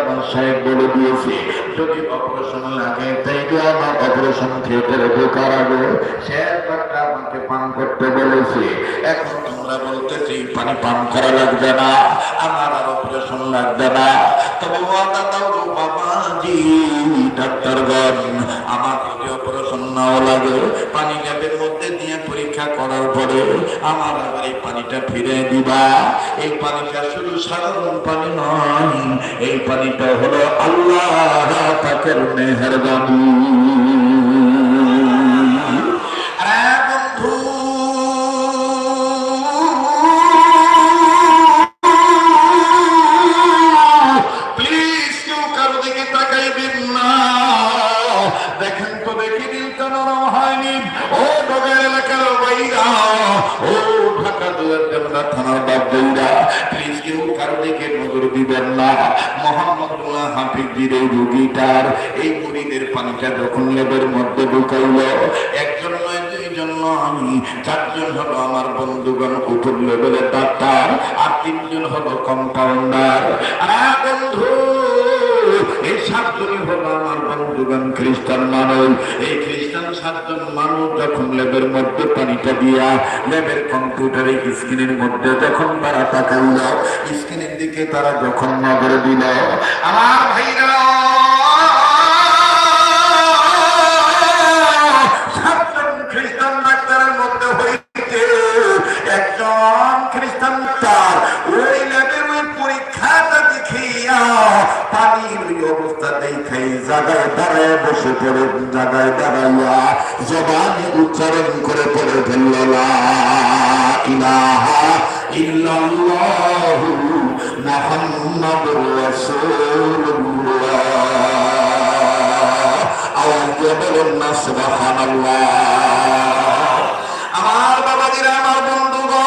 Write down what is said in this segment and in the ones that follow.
আমার সাহেব বলে দিয়েছে, যদি অপারেশন লাগে, তাইলে আমার অপারেশন থিয়েটারে ঢোকার আগে সে আমাকে পান করতে বলেছে। এখন তোমরা বলতেছি পানি পান করা লাগবে না, আমার আর অপারেশন লাগবে না। তবে ওয়াদা দাও ডাক্তারগণ, আমার যদি অপারেশন লাগে, পানি ল্যাবের মধ্যে দিয়ে পরীক্ষা করার পরে আমার আবার এই পানিটা ফিরে দিবা। এই পানিটা শুধু সাধারণ পানি নয়, এই পানিটা হলো আল্লাহ পাকের মেহরবানি। হাফিজির এই রুগীটার পানিটা যখন লেবের মধ্যে ঢুকাইল, একজন নয়, দুইজন নয়, চারজন হলো আমার বন্ধুগণ উপর লেভেলের ডাক্তার আর তিনজন হলো কম্পাউন্ডার বন্ধু, এই সাতজনই হলো বন্ধুগণ খ্রিস্টান মানুষ। এই খ্রিস্টান সাতজন মানুষ যখন লেবের মধ্যে পানিটা দিয়া লেবের কম্পিউটারে স্ক্রিনের মধ্যে যখন তারা তাকাইল, স্ক্রিনের দিকে তারা যখন নজর দিল, আমার ভাইরা জায়গায় দাঁড়ায় বসে পড়ে, জায়গায় দাঁড়াইয়া জবানে উচ্চারণ করে পড়ে ফেলল আমার বাবাজিরা, আমার বন্ধুগণ,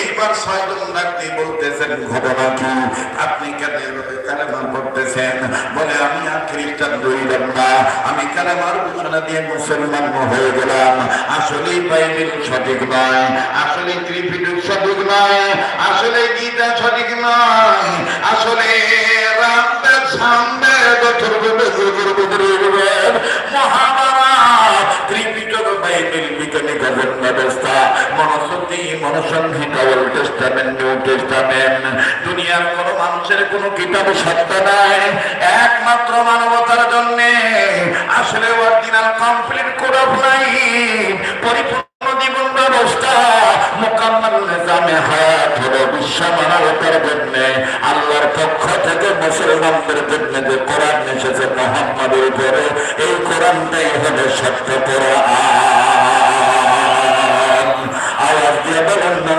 এইবার ছয়জন ডাকতে বলতেছেন, ঘটনা কি? আপনি কেন পড়তেছেন বলে, আমি আর খ্রিস্টান রইলাম না। আমি কালেমার ঘোষণা দিয়ে মুসলমান হয়ে গেলাম। আসলে বাইবেল সঠিক নয় আসলে ত্রিপিটক সঠিক নয় আসলে গীতা সঠিক নয়, আসলে রামদেব সামদেব অথর্ববেদ যজুর্বেদ মহাভারত ত্রিপিটক একমাত্র মানবতার জন্য আসলে অরিজিনাল কমপ্লিট কোড নাই। পরিপূর্ণ জীবন ব্যবস্থা মোকাম্মল হলো বিশ্ব মানবতার জন্য। আল্লাহর পক্ষ থেকে মুসলমানদের জন্য যে কোরআন এসেছে মোহাম্মদের উপরে, এই কোরআনটাই হলো সত্য কোরআন।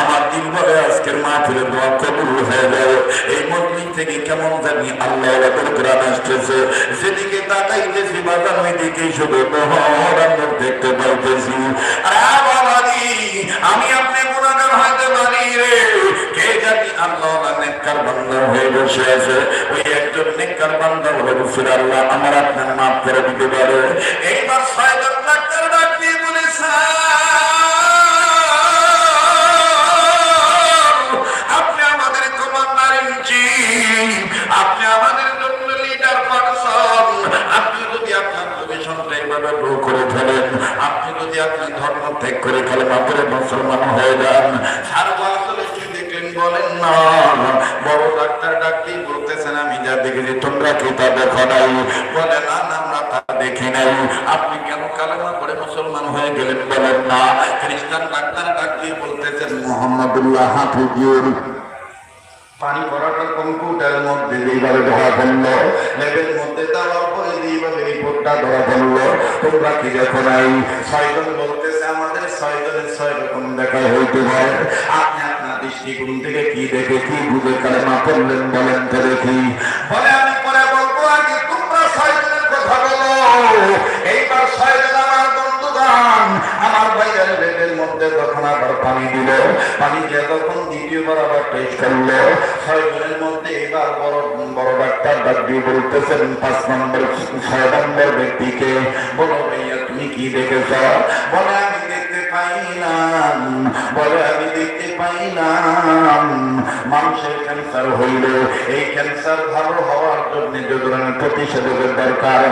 আমার দিল বলে আজকের মাহফিলের দোয়া কবুল হয়ে যাবে এই মন্দির থেকে কেমন জানি আল্লাহ আসতেছে। বাজার শুধু দেখতে পাইতেছি। আমি আপনি গুণাগার হইতে পারি রে। কে জানি আল্লাহ নেককার বান্দা হয়ে বসে আছে। ওই একজন নেককার বান্দা বসে আল্লাহ। আমার আপনার মাফ করে দিতে পারে। এইবার ধর্ম ত্যাগ করে ফেলেন আপনার মুসলমান হয়ে যান। আপনি কেন কালেমা করে মুসলমান হয়ে গেলেন, বলেন খ্রিস্টান ডাক্তার ডাক্তার বলতেছেন, মোহাম্মদুল্লাহ হাফিজুর পানি ভরাটা কম্পিউটারের মধ্যে যেইভাবে ধরা পড়ল। লেবের মধ্যে দেওয়ার পরে যেইভাবে রিপোর্টটা ধরা পড়ল, তোমরা কি দেখো নাই? ছয়জন বলতেছে, আমাদের ছয়জনের ছয় রকম দেখা হইতে পারে। আপনি আপনার দৃষ্টিকোণ থেকে কি দেখে কি বুঝে কালেমা পড়লেন বলেন তো দেখি। বলে পানি দিয়ে যখন দ্বিতীয়বার আবার টেস্ট করল, ছয় জনের মধ্যে এবার বড় বড় ডাক্তার ডাক দিয়ে বলতেছেন, পাঁচ ব্যক্তিকে বলো ভাইয়া, তুমি কি দেখেছ? বলে, আমি পাইলাম, বলে আমি দেখতে পাইলাম, মানুষের ক্যান্সার হইল। এই ক্যান্সার ভালো হওয়ার জন্য প্রতিষেধকের দরকার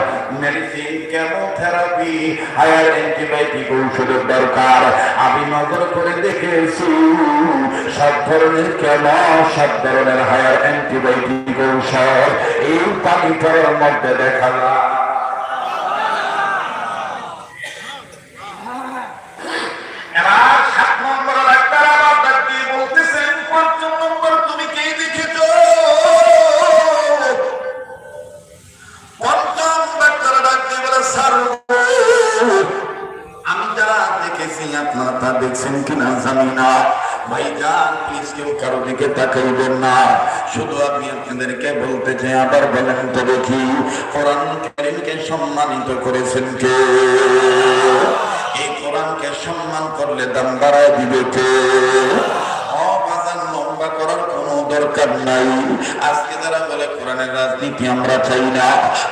মেডিসিন কেমোথেরাপি হায়ার অ্যান্টিবায়োটিক ঔষধের দরকার। আমি নজর করে দেখেছি, সব ধরনের কেমো সব ধরনের হায়ার অ্যান্টিবায়োটিক ঔষধ, এই পানি মধ্যে দেখা যায়। কারও না। শুধু আমি আপনাদেরকে বলতে চাই, আবার বলেন তো দেখি, কোরআন কারিমকে সম্মানিত করেছেন কে? এই কোরআনকে সম্মান করলে দাম বাড়ায় দিবে কে? দরকার নাই। আজকে যারা বলে কোরআনের রাজনীতি আমরা চাই না,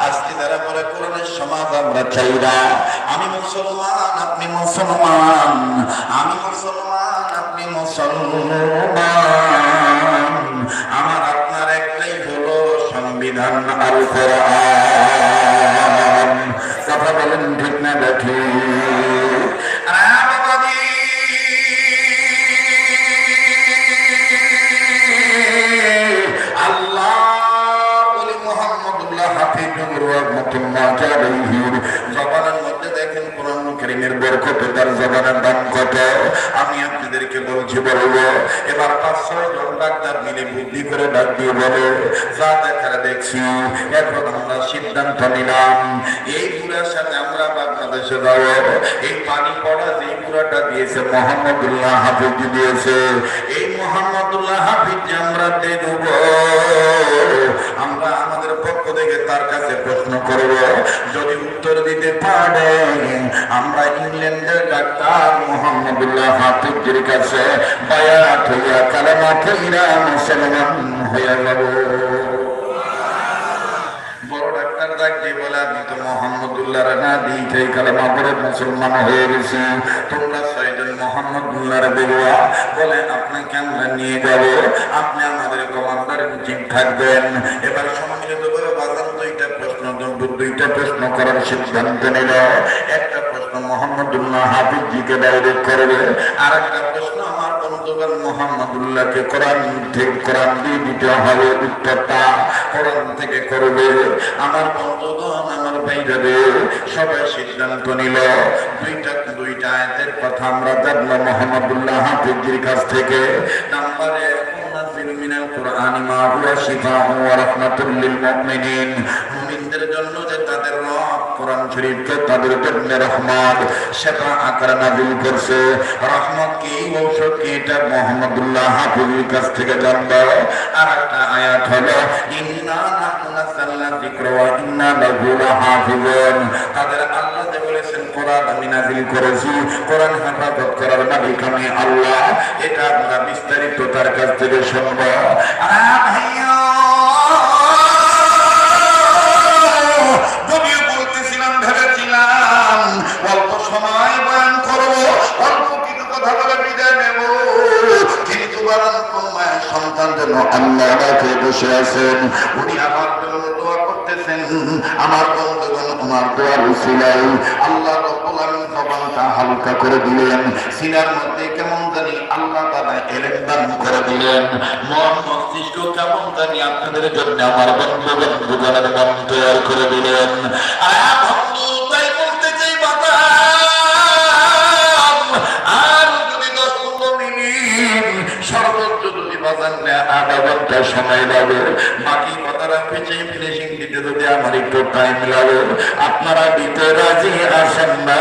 আজকে যারা বলে কোরআনের সমাজ আমরা চাই না। আমি মুসলমান, আপনি মুসলমান। আমি মুসলমান, আপনি মুসলমান আমার আপনার একটাই হলো সংবিধান আল কোরআন। কথা বলেন ঠিক না আলাইহির জবানের মধ্যে দেখেন কোরআন কারীমের বরকতে, তার জবানের দাম কত? আমি আপনাদেরকে বলছি বলব এবার পাঁচ, ছয় জন ডাক্তার মিলে বুদ্ধি করে ডাক দিয়ে বলে, যা দেখার দেখছি, এখন আমরা সিদ্ধান্ত নিলাম। এই বুড়ার সাথে আমরা বাংলাদেশে যাব। এই পানি পড়া যে বুড়াটা দিয়েছে, মোহাম্মদুল্লাহ হাফিজ দিয়েছে। এই মোহাম্মদুল্লাহ হাফিজ আমরা দেবো। থেকে তার কাছে প্রশ্ন করব, যদি উত্তর দিতে পারে, আমরা ইংল্যান্ডের ডাক্তার মোহাম্মদুল্লাহ হাফিজের কাছে বায়াত হইয়া কালামা কইরা মুসলমান হইয়া যাব। বড় ডাক্তার বলে আমি তো মোহাম্মদুল্লাহ না দিই কালেমা পড়ে মুসলমান হয়ে গেছি। তোমরা ছয়জন মোহাম্মদুল্লাহ বেরোয়া বলে আপনাকে আমরা নিয়ে যাব। আপনি আমাদের কমান্ডার চিন থাকবেন। এবার সম্মিলিত করে বাজার দুইটা প্রশ্ন দুইটা প্রশ্ন করার সিদ্ধান্ত নিল। একটা প্রশ্ন মোহাম্মদুল্লাহ হাফিজজিকে ডাইরেক্ট করবে। আর একটা প্রশ্ন আমার বন্ধুগণ মোহাম্মদুল্লাহকে কোরআন থেকে কোরআন দিয়ে দিতে হবে, উত্তরটা কোরআন থেকে করবে। আমার বন্ধুগণ, আমার ভাইরাবে সবাই সিদ্ধান্ত নিল, দুইটা দুইটা আয়াতের কথা আমরা জানলো মোহাম্মদুল্লাহ হাফিজের কাছ থেকে। নাম্বারে কুরআনি মা হুয়া শিফাউ ওয়া রাহমাতুল মুমিনিন। মুমিনদের জন্য যে তাদের রব কোরআন শরীফকে তাদের জন্য রহমত সেটা আকারে নাযিল করছে। রহমত কি, ঔষধ কি, এটা মোহাম্মদুল্লাহ হাফিজের কাছ থেকে জানব। আর একটা আয়াত হলো, ইন্না নাহনু নাযালনা যিকরা ইন্না লাহু লাহাফিজুন। তাদের আল্লাহ যে বলেছেন, কোরআন আমি নাযিল করেছি। কোরআন হেফাজত করার মালিক আমি আল্লাহ। এটা আমরা বিস্তারিত তার কাছ থেকে শুনব। আর ভাইয়া আল্লাহ রাখে বসে আছেন। উনি আমার জন্য দোয়া করতেছেন। আমার বন্ধুগণ ওনার দোয়ার উসিলাই আল্লাহ হালকা করে দিলেন। সিনার মধ্যে কেমন জানি আল্লাহ তাআলা এলেম দান করে দিলেন। মন, মস্তিষ্ক কেমন জানি আপনাদের জন্য আমার বন্ধু বন্ধুগণের মন তৈরি করে দিলেন। আয়া বন্ধু ঘণ্টা সময় লাগে বাকি কথাটা পেঁচে ফিনিশিং দিতে যদি আমার একটু টাইম লাগে আপনারা দিতে রাজি আসেন না